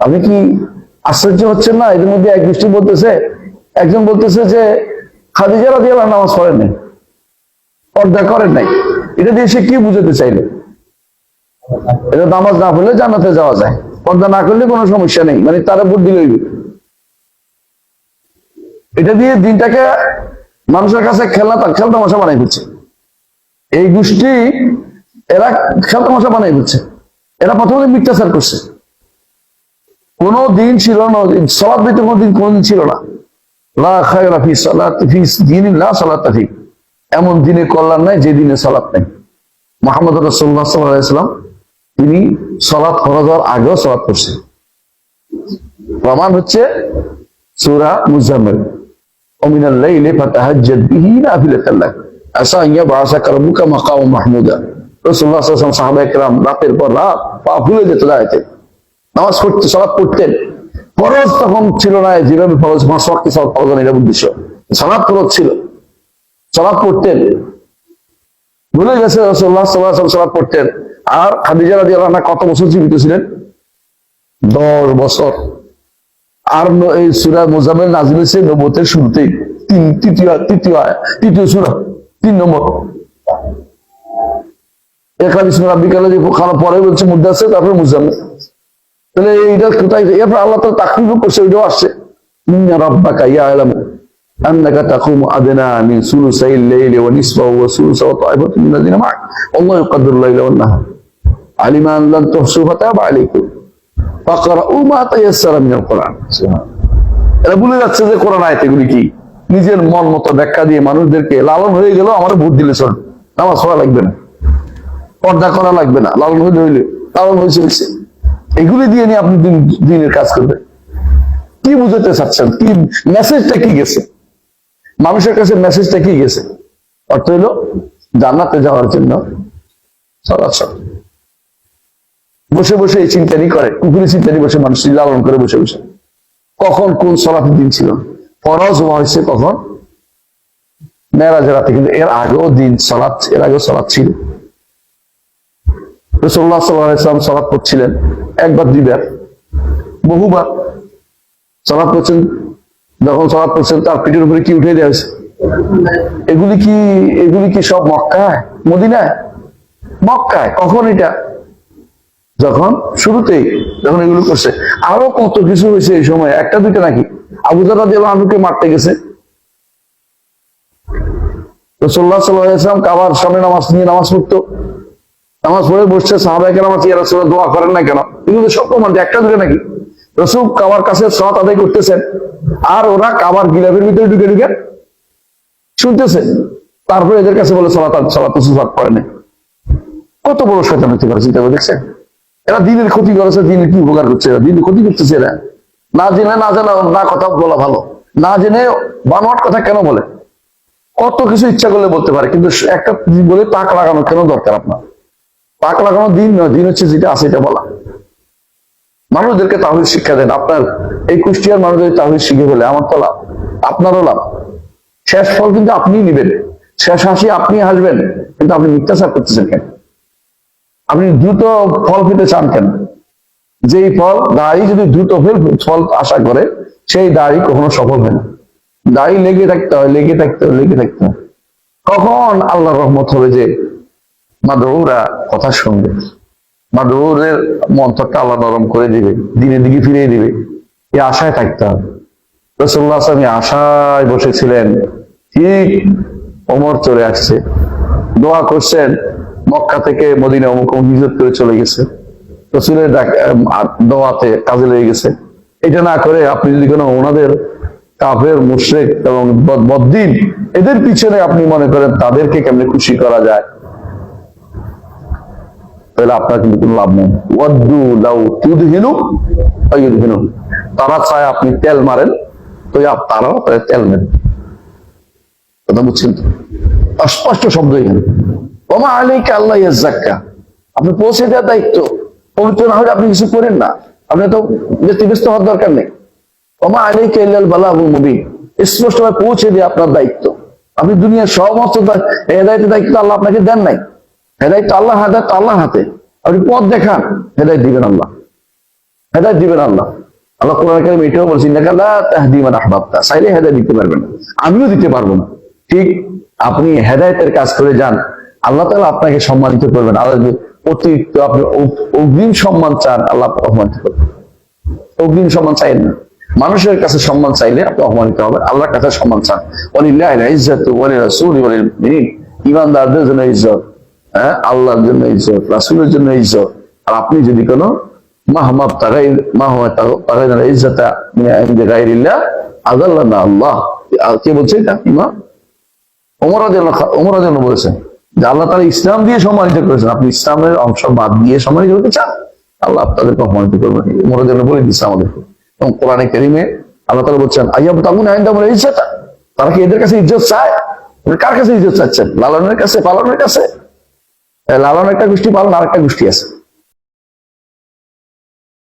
আপনি কি আশ্চর্য হচ্ছেন না? এদের মধ্যে এক গোষ্ঠী বলতেছে, একজন বলতেছে যে, খাদিজা রাজি আল্লাহ নামাজ পড়েন নাই। পর্দা করেন নাই। এটা দিয়ে সে কি বুঝাতে চাইলো? এটা নামাজ না পড়লে জান্নাতে যাওয়া যায়। পর্দা না করলে কোনো সমস্যা নেই। মানে তারা ভোট দিলে এটা দিয়ে দিনটাকে মানুষের কাছে খেলনা খেলনা মশা বানাই দিচ্ছে। এই গোষ্ঠী, এরা খেলনা মশা বানাই দিচ্ছে। এরা প্রথমে মিথ্যাচার করছে। কোনো দিন ছিল না সলাদ ব্যতীত কোনো দিন কোনদিন ছিল না। এমন দিনে কল্যাণ নাই, যে দিনে সালাত নেই। মোহাম্মদ রসুল্লাহ সাল্লাম, তিনি সলাৎ ফরজ হওয়ার আগেও সলাৎ করছেন প্রমাণ হচ্ছে সুরা মুজাম্মেল। মাহমুদা। রাতের পর রাত, পা ভুলে যেতে নামাজ পড়তে, সালাত পড়তেন। ফরজ তখন ছিল না যেভাবে ফরজ পাঁচ ওয়াক্ত সালাত ফরজ এটা উদ্দেশ্য সালাত ফরজ ছিল। সালাত পড়তেন। ভুলে গেছে আলাইহি ওয়াসাল্লাম সালাত পড়তেন। আর খাদিজা রাদিয়াল্লাহু আনহা কত বছর জীবিত ছিলেন? দশ বছর। আর এই সুরা মোজামেল নাজিল হয়েছে নবতের শুরুতেই। তিন, তৃতীয় তৃতীয় তৃতীয় সুরা, তিন নম্বর। এখানে সুরা বিকালে যে খানা পরে বলছে মুদ্রা আছে তারপরে মুজামেল তাহলে এইটা কোথায় এরপর আল্লাহ তালা তাকরিফও করছে ওইটাও আসছে ইন্না রাব্বাকা ইয়ালামু আন্নাকা তাকুমু আদনা মিন সুলুসাই الليل ونصفه وثلثه وطائفة من الذين معك والله يقدر الليل والنهار علم أن لن تحصوا فتاب عليكم فقرأوا ما تيسر من القرآن এরা ভুলে যাচ্ছে যে কোরআন আয়াত এগুলি কি নিজের মন মতো ব্যাখ্যা দিয়ে মানুষদেরকে লালন হয়ে গেল আমার ভোট দিলে চল নামাজ পড়া লাগবে না পর্দা করা লাগবে না লালন হইলে হইলে লালন হয়েছে হয়েছে এগুলি দিয়ে নিয়ে আপনি দিন, দিনের কাজ করবেন। কি বুঝাতে চাচ্ছেন? কি মেসেজটা কি গেছে? মানুষের কাছে মেসেজটা কি গেছে? অর্থ হইল জান্নাতে যাওয়ার জন্য চলাচল। বসে বসে এই চিন্তানি করে কুকুরি চিন্তানি বসে মানুষ লালন করে বসে বসে। কখন কোন সলাতের দিন ছিল? ফরজ হওয়া হয়েছে কখন? মেয়েরাজের রাতে কিন্তু এর আগেও দিন সলাৎ এর আগেও সলাৎ ছিল। রসল্লাহ সাল্লাম সলাৎ করছিলেন একবার দুইবার, বহুবার সলাৎ করছেন যখন সলাৎ করছেন তার পিঠের উপরে কি উঠে দেওয়া এগুলি কি এগুলি কি সব মক্কায়, মদিনায়? মক্কায়, কখন এটা? যখন শুরুতেই, যখন এগুলো করছে। আরও কত কিছু হয়েছে এই সময়, একটা দুইটা নাকি? আবু জারাদ আনুকে মারতে গেছে? রসল্লাহ সাল্লাম কাবার সামনে নামাজ নিয়ে নামাজ পড়তো। নামাজ পড়ে বসছে সাহাবাহিক নামাজ ইয়া রসুল দোয়া করেন না কেন? এগুলো সব প্রমাণ একটা দুটো নাকি? রসুল কাবার কাছে সৎ আদায় করতেছেন, আর ওরা কাবার গিলাফের ভিতরে ঢুকে ঢুকে শুনতেছে। তারপরে এদের কাছে বলে, সালাত সালাত সুসাত পড়ে না কত বড় শয়তান হতে পারে চিন্তা করে দেখছেন? এরা দিনের ক্ষতি করেছে, দিনের কি উপকার করছে এরা? দিনের ক্ষতি করতেছে এরা। না জেনে, না জানা, না কথা বলা ভালো। না জেনে বানোয়াট কথা কেন বলে? কত কিছু ইচ্ছা করলে বলতে পারে, কিন্তু একটা বলে তাক লাগানো কেন দরকার আপনার? তাক লাগানো দিন নয়, দিন হচ্ছে যেটা আছে এটা বলা। মানুষদেরকে তাহলে শিক্ষা দেন। আপনার এই কুষ্টিয়ার মানুষদের তাহলে শিখে বলে আমার তো লাভ। আপনারও লাভ। শেষ ফল কিন্তু আপনিই নেবেন। শেষ হাসি আপনি হাসবেন, কিন্তু আপনি মিথ্যাচার করতেছেন কেন? আপনি দ্রুত ফল পেতে চান কেন? যেই ফল, দাড়ি যদি দ্রুত ফল ফল আশা করে, সেই দাড়ি কখনো সফল হয় না। দাড়ি লেগে থাকতে হয়, লেগে থাকতে হয়, লেগে থাকতে হয়। কখন আল্লাহ রহমত হবে যে মাদৌরা কথা শুনবে। মাদৌরের মন্ত্রটা আল্লাহ নরম করে দিবে দিনের দিকে ফিরিয়ে দিবে। এই আশায় থাকতে হবে। রসুল্লাহ আসলামী আশায় বসেছিলেন, ঠিক ওমর চলে আসছে। দোয়া করছেন, মক্কা থেকে মদিনা অমুক হিজরত করে চলে গেছে। রসুলের দোয়াতে কাজে লেগে গেছে। এটা না করে আপনি যদি কোনো ওনাদের কাফের, মুশরেক এবং বদ্দিন এদের পিছনে আপনি মনে করেন তাদেরকে কেমনে খুশি করা যায়? তাহলে আপনার কিন্তু কোনো লাভ নেই। ওয়াদ্দু তারা চায় আপনি তেল মারেন, তো তারাও তাদের তেল নেন। কথা বুঝছেন অস্পষ্ট শব্দ এখানে। ওমা আলাইকা আল্লাহ ইয়াজ্জাক্কা আপনি পৌঁছে দেওয়ার দায়িত্ব। পবিত্র না হলে আপনি কিছু করেন না। আপনি তো ব্যতিব্যস্ত হওয়ার দরকার নেই। ওমা আলাইকা ইল্লাল বালাগুল মুবিন। স্পষ্টভাবে পৌঁছে দেওয়া আপনার দায়িত্ব। আপনি দুনিয়ার সমস্ত দায়িত্ব আল্লাহ আপনাকে দেন নাই। হেদায়িত্ব আল্লাহ হাতে আল্লাহ হাতে। আপনি পথ দেখান, হেদায়ত দিবেন আল্লাহ। হেদায়ত দিবেন আল্লাহ। আল্লাহ কোরআন কারিম এটাও আহবাবতা। চাইলে হেদায়ত দিতে পারবেন। আমিও দিতে পারব না। ঠিক আপনি হেদায়তের কাজ করে যান। আল্লাহ তাআলা আপনাকে সম্মানিত করবেন। আল্লাহ অতিরিক্ত আপনি অগ্রিম সম্মান চান, আল্লাহ অপমানিত করবেন। অগ্রিম সম্মান চাইেন না। মানুষের কাছে সম্মান চাইলে আপনি অপমানিত হবেন। আল্লাহর কাছে সম্মান চান। ইমানদারদের জন্য ইজ্জত। হ্যাঁ? আল্লাহর জন্য ইজ্জত রাসূলের জন্য ইজ্জত আর আপনি যদি কোনো মাহমাব গায়রিল্লাহ আল্লাহ। কে বলছে বলেছেন যে আল্লাহ তাআলা ইসলাম দিয়ে সম্মানিত করেছেন। আপনি ইসলামের অংশ বাদ দিয়ে সম্মানিত হতে চান? আল্লাহ আপনাদেরকে অপমানিত করবেন। ওমর রাদিয়াল্লাহু বলে দিচ্ছে আমাদেরকে। এবং কোরআনে কারীমে আল্লাহ তাআলা বলছেন আইয়াব তাগুন আইন্দামুল ইজ্জাতা? তারা কি এদের কাছে ইজ্জত চায়? কার কাছে ইজ্জত চাচ্ছেন? লালনের কাছে, পালনের কাছে? লালন একটা গোষ্ঠী পালন আর একটা গোষ্ঠী আছে।